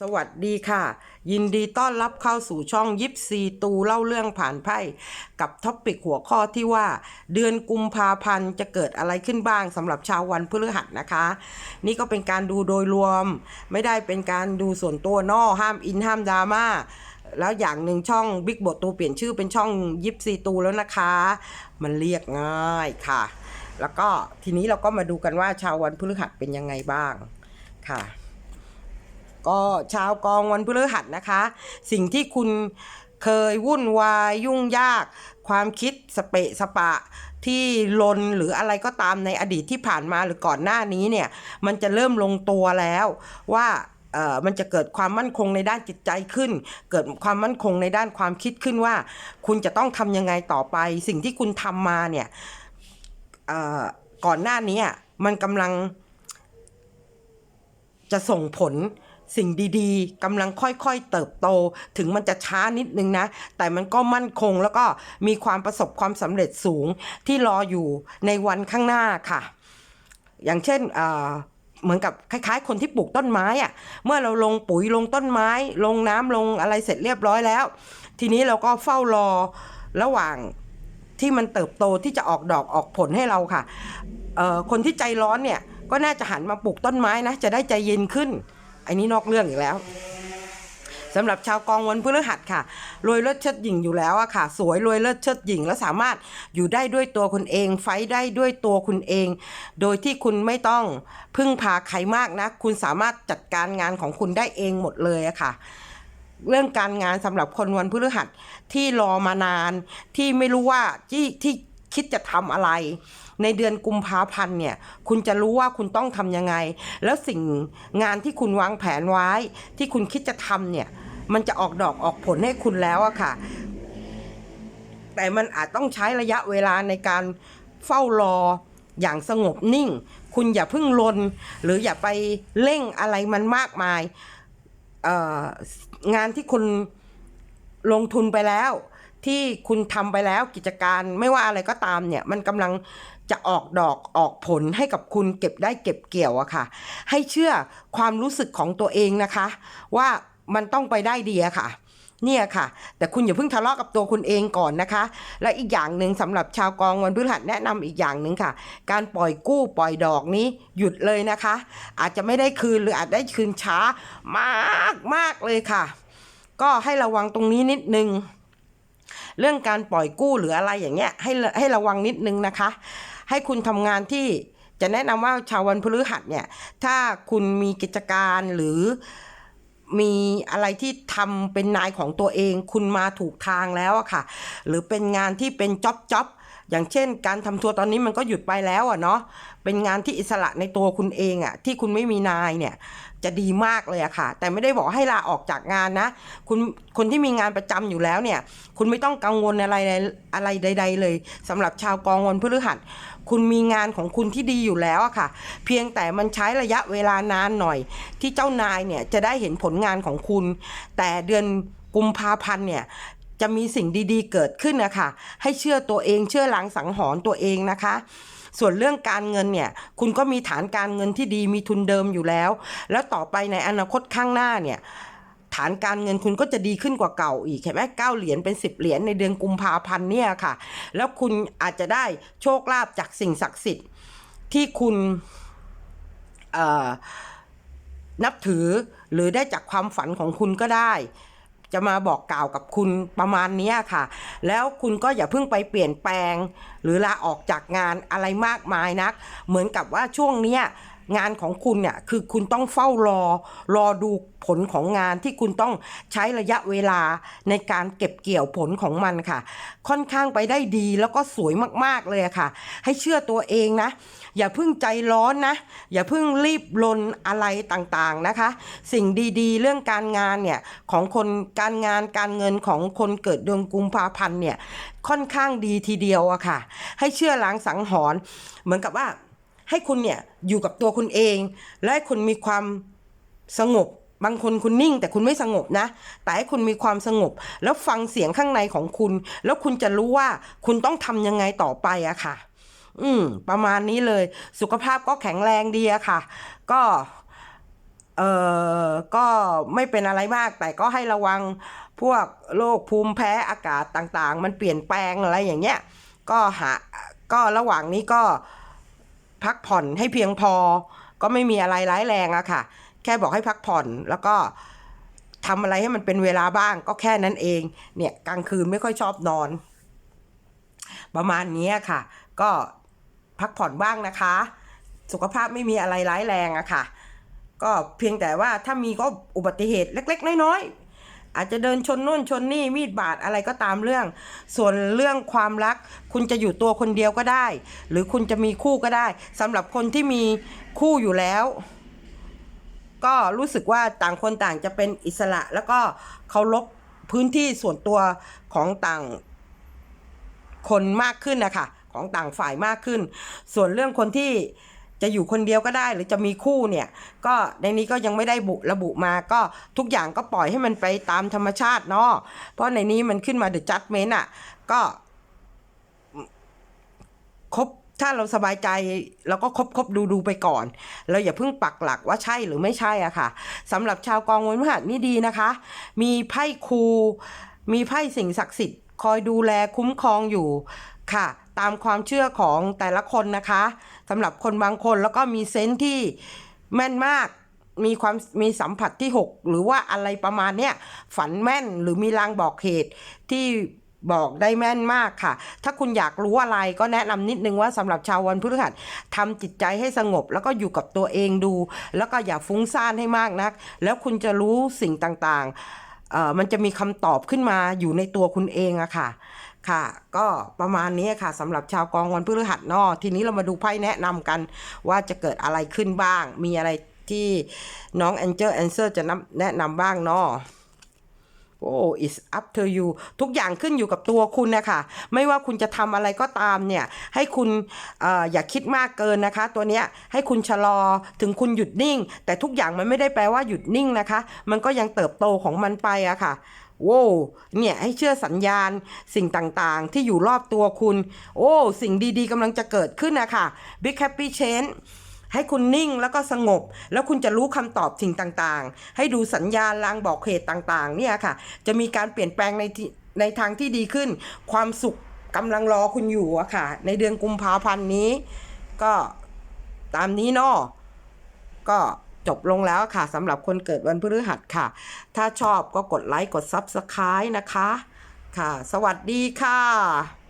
สวัสดีค่ะ ยินดีต้อนรับเข้าสู่ช่องยิปซีตูเล่าเรื่องผ่านไพ่กับท็อปปิกหัวข้อที่ว่า เดือนกุมภาพันธ์จะเกิดอะไรขึ้นบ้างสำหรับชาววันพฤหัสนะคะ นี่ก็เป็นการดูโดยรวม ไม่ได้เป็นการดูส่วนตัวนอห้ามอินห้ามดราม่าแล้วอย่างหนึ่งช่องบิ๊กบทตูเปลี่ยนชื่อเป็นช่องยิปซีตูแล้วนะคะ มันเรียกง่ายค่ะ แล้วก็ทีนี้เราก็มาดูกันว่าชาววันพฤหัสเป็นยังไงบ้างค่ะ ก็ชาวกองวันพฤหัสนะคะ สิ่งที่คุณเคยวุ่นวายยุ่งยาก ความคิดสเปะสปะที่ลนหรืออะไรก็ตามในอดีตที่ผ่านมาหรือก่อนหน้านี้เนี่ย มันจะเริ่มลงตัวแล้วว่าเออมันจะเกิดความมั่นคงในด้านจิตใจขึ้น เกิดความมั่นคงในด้านความคิดขึ้นว่า คุณจะต้องทำยังไงต่อไป สิ่งที่คุณทำมาเนี่ยเออก่อนหน้านี้อะมันกำลังจะส่งผล สิ่งดีๆกำลังค่อยๆเติบโต ถึงมันจะช้านิดนึงนะ แต่มันก็มั่นคงแล้วก็มีความประสบความสำเร็จสูงที่รออยู่ในวันข้างหน้าค่ะ อย่างเช่นเหมือนกับคล้าย ๆ คนที่ปลูกต้นไม้อะเมื่อเราลงปุ๋ยลงต้นไม้ ลงน้ำลงอะไรเสร็จเรียบร้อยแล้ว ทีนี้เราก็เฝ้ารอระหว่างที่มันเติบโตที่จะออกดอกออกผลให้เราค่ะคนที่ใจร้อนเนี่ยก็น่าจะหันมาปลูกต้นไม้นะ จะได้ใจเย็นขึ้น อันนี้นอกเรื่องอีกแล้วสำหรับชาวกองวันพฤหัสค่ะ รวยเลิศเชิดหญิงอยู่แล้วอะค่ะ สวยรวยเลิศเชิดหญิง แล้วสามารถอยู่ได้ด้วยตัวคุณเอง ไฟได้ด้วยตัวคุณเอง โดยที่คุณไม่ต้องพึ่งพาใครมากนะ คุณสามารถจัดการงานของคุณได้เองหมดเลยอะค่ะ เรื่องการงานสำหรับคนวันพฤหัสที่รอมานาน ที่ไม่รู้ว่าที่ที่คิดจะทำอะไร ในเดือนกุมภาพันธ์เนี่ยคุณจะรู้ว่าคุณต้องทำยังไง แล้วสิ่งงานที่คุณวางแผนไว้ ที่คุณคิดจะทำเนี่ยมันจะออกดอกออกผลให้คุณแล้วอะค่ะ แต่มันอาจต้องใช้ระยะเวลาในการเฝ้ารออย่างสงบนิ่ง คุณอย่าเพิ่งลน หรืออย่าไปเร่งอะไรมันมากมายงานที่คุณลงทุนไปแล้ว ที่คุณทำไปแล้วกิจการไม่ว่าอะไรก็ตามเนี่ย มันกำลัง จะออกดอกออกผลให้กับคุณเก็บได้เก็บเกี่ยวอะค่ะ ให้เชื่อความรู้สึกของตัวเองนะคะ ว่ามันต้องไปได้ดีอะค่ะเนี่ยค่ะ แต่คุณอย่าเพิ่งทะเลาะกับตัวคุณเองก่อนนะคะ และอีกอย่างหนึ่งสำหรับชาวกองวันพฤหัสแนะนำอีกอย่างหนึ่งค่ะ การปล่อยกู้ปล่อยดอกนี้หยุดเลยนะคะ อาจจะไม่ได้คืนหรืออาจได้คืนช้ามากมากเลยค่ะ ก็ให้ระวังตรงนี้นิดนึง เรื่องการปล่อยกู้หรืออะไรอย่างเงี้ยให้ให้ระวังนิดนึงนะคะ ให้คุณทำงานที่จะแนะนำว่าชาววันพฤหัสเนี่ย ถ้าคุณมีกิจการหรือมีอะไรที่ทำเป็นนายของตัวเอง คุณมาถูกทางแล้วอะค่ะ หรือเป็นงานที่เป็นจ็อบจ็อบ อย่างเช่น การทำทัวร์ตอนนี้มันก็หยุดไปแล้วอะเนาะเป็นงานที่อิสระในตัวคุณเองอะที่คุณไม่มีนายเนี่ยจะดีมากเลยอะค่ะ แต่ไม่ได้บอกให้ลาออกจากงานนะ คุณคนที่มีงานประจำอยู่แล้วเนี่ย คุณไม่ต้องกังวลอะไรอะไรใด ๆ เลยสำหรับชาวกองวันพฤหัส คุณมีงานของคุณที่ดีอยู่แล้วอะค่ะ เพียงแต่มันใช้ระยะเวลานานหน่อย ที่เจ้านายเนี่ยจะได้เห็นผลงานของคุณ แต่เดือนกุมภาพันธ์เนี่ย จะมีสิ่งดีๆ เกิดขึ้นนะคะให้เชื่อตัวเองเชื่อลังสังหรณ์ตัวเองนะคะส่วนเรื่องการเงินเนี่ย คุณก็มีฐานการเงินที่ดีมีทุนเดิมอยู่แล้ว แล้วต่อไปในอนาคตข้างหน้าเนี่ย ฐานการเงินคุณก็จะดีขึ้นกว่าเก่าอีกเห็นไหมเก้าเหรียญเป็นสิบเหรียญในเดือนกุมภาพันธ์เนี่ยค่ะ แล้วคุณอาจจะได้โชคลาภจากสิ่งศักดิ์สิทธิ์ที่คุณนับถือหรือได้จากความฝันของคุณก็ได้ จะมาบอกกล่าวกับคุณประมาณนี้ค่ะ แล้วคุณก็อย่าเพิ่งไปเปลี่ยนแปลง หรือลาออกจากงานอะไรมากมายนัก เหมือนกับว่าช่วงเนี้ยงานของคุณเนี่ยคือคุณต้องเฝ้ารอ รอดูผลของงานที่คุณต้องใช้ระยะเวลาในการเก็บเกี่ยวผลของมันค่ะ ค่อนข้างไปได้ดีแล้วก็สวยมากๆเลยค่ะ ให้เชื่อตัวเองนะ อย่าเพิ่งใจร้อนนะ อย่าเพิ่งรีบลนอะไรต่างๆนะคะ สิ่งดีๆ เรื่องการงานเนี่ยของคนการงานการเงินของคนเกิดเดือนกุมภาพันธ์เนี่ยค่อนข้างดีทีเดียวอะค่ะ ให้เชื่อล้างสังหรณ์เหมือนกับว่าให้คุณเนี่ยอยู่กับตัวคุณเอง และให้คุณมีความสงบบางคนคุณนิ่งแต่คุณไม่สงบนะ แต่ให้คุณมีความสงบ แล้วฟังเสียงข้างในของคุณ แล้วคุณจะรู้ว่าคุณต้องทำยังไงต่อไปอะค่ะ อืม ประมาณนี้เลย สุขภาพก็แข็งแรงดีอะค่ะ ก็เออก็ไม่เป็นอะไรมาก แต่ก็ให้ระวังพวกโรคภูมิแพ้อากาศต่างๆ มันเปลี่ยนแปลงอะไรอย่างเงี้ย ก็หา ก็ระหว่างนี้ก็พักผ่อนให้เพียงพอ ก็ไม่มีอะไรร้ายแรงอะค่ะ แค่บอกให้พักผ่อนแล้วก็ทำอะไรให้มันเป็นเวลาบ้างก็แค่นั้นเอง เนี่ยกลางคืนไม่ค่อยชอบนอน ประมาณนี้ค่ะ ก็ พักผ่อนบ้างนะคะ สุขภาพไม่มีอะไรร้ายแรงอะค่ะ ก็เพียงแต่ว่าถ้ามีก็อุบัติเหตุเล็ก ๆ น้อยๆอาจจะเดินชนนู่นชนนี่มีดบาดอะไรก็ตามเรื่อง ส่วนเรื่องความรัก คุณจะอยู่ตัวคนเดียวก็ได้ หรือคุณจะมีคู่ก็ได้สำหรับคนที่มีคู่อยู่แล้วก็รู้สึกว่าต่างคนต่างจะเป็นอิสระแล้วก็เคารพพื้นที่ส่วนตัวของต่างคนมากขึ้นนะคะ ของต่างฝ่ายมากขึ้น ส่วนเรื่องคนที่จะอยู่คนเดียวก็ได้หรือจะมีคู่เนี่ย ก็ในนี้ก็ยังไม่ได้บุระบุมาก็ทุกอย่างก็ปล่อยให้มันไปตามธรรมชาติเนาะเพราะในนี้มันขึ้นมา the judgment อะ ก็คบถ้าเราสบายใจเราก็คบคบดูดูไปก่อน เราอย่าเพิ่งปักหลักว่าใช่หรือไม่ใช่อะค่ะสำหรับชาวกองวันพฤหัสนี่ดีนะคะ มีไพ่ครูมีไพ่สิ่งศักดิ์สิทธิ์ คอยดูแลคุ้มครองอยู่ค่ะ ตามความเชื่อของแต่ละคนนะคะสำหรับคนบางคนแล้วก็มีเซนส์ที่แม่นมากมีความมีสัมผัสที่ 6 หรือว่าอะไรประมาณเนี้ยฝันแม่นหรือมีลางบอกเหตุที่บอกได้แม่นมากค่ะ ถ้าคุณอยากรู้อะไรก็แนะนำนิดนึงว่าสำหรับชาววันพฤหัสทำจิตใจให้สงบ แล้วก็อยู่กับตัวเองดู แล้วก็อย่าฟุ้งซ่านให้มากนัก แล้วคุณจะรู้สิ่งต่างๆมันจะมีคำตอบขึ้นมาอยู่ในตัวคุณเองอะค่ะ ค่ะ ก็ประมาณนี้ค่ะสำหรับชาวกองวันพฤหัสนอทีนี้เรามาดูไพ่แนะนำกันว่าจะเกิดอะไรขึ้นบ้าง มีอะไรที่น้องแองเจ l แอนเซอร์จะนแนะนำบ้างเนาะโอ้ it's up to you ทุกอย่างขึ้นอยู่กับตัวคุณนะคะ ไม่ว่าคุณจะทำอะไรก็ตามเนี่ย ให้คุณอออย่าคิดมากเกินนะคะ ตัวเนี้ยให้คุณชะลอถึงคุณหยุดนิ่ง แต่ทุกอย่างมันไม่ได้แปลว่าหยุดนิ่งนะคะ มันก็ยังเติบโตของมันไปอะค่ะ โว้เนี่ยให้เชื่อสัญญาณสิ่งต่างๆ ที่อยู่รอบตัวคุณ โอ้ สิ่งดีๆกำลังจะเกิดขึ้นนะคะ Big Happy Change ให้คุณนิ่งแล้วก็สงบ แล้วคุณจะรู้คำตอบสิ่งต่างๆ ให้ดูสัญญาณลางบอกเหตุต่างๆ เนี่ยค่ะ จะมีการเปลี่ยนแปลงในในทางที่ดีขึ้น ความสุขกำลังรอคุณอยู่อะค่ะ ในเดือนกุมภาพันธ์นี้ ก็ตามนี้เนาะก็ จบลงแล้วค่ะสำหรับคนเกิดวันพฤหัสค่ะ ถ้าชอบก็กดไลค์กด Subscribe นะคะ ค่ะ สวัสดีค่ะ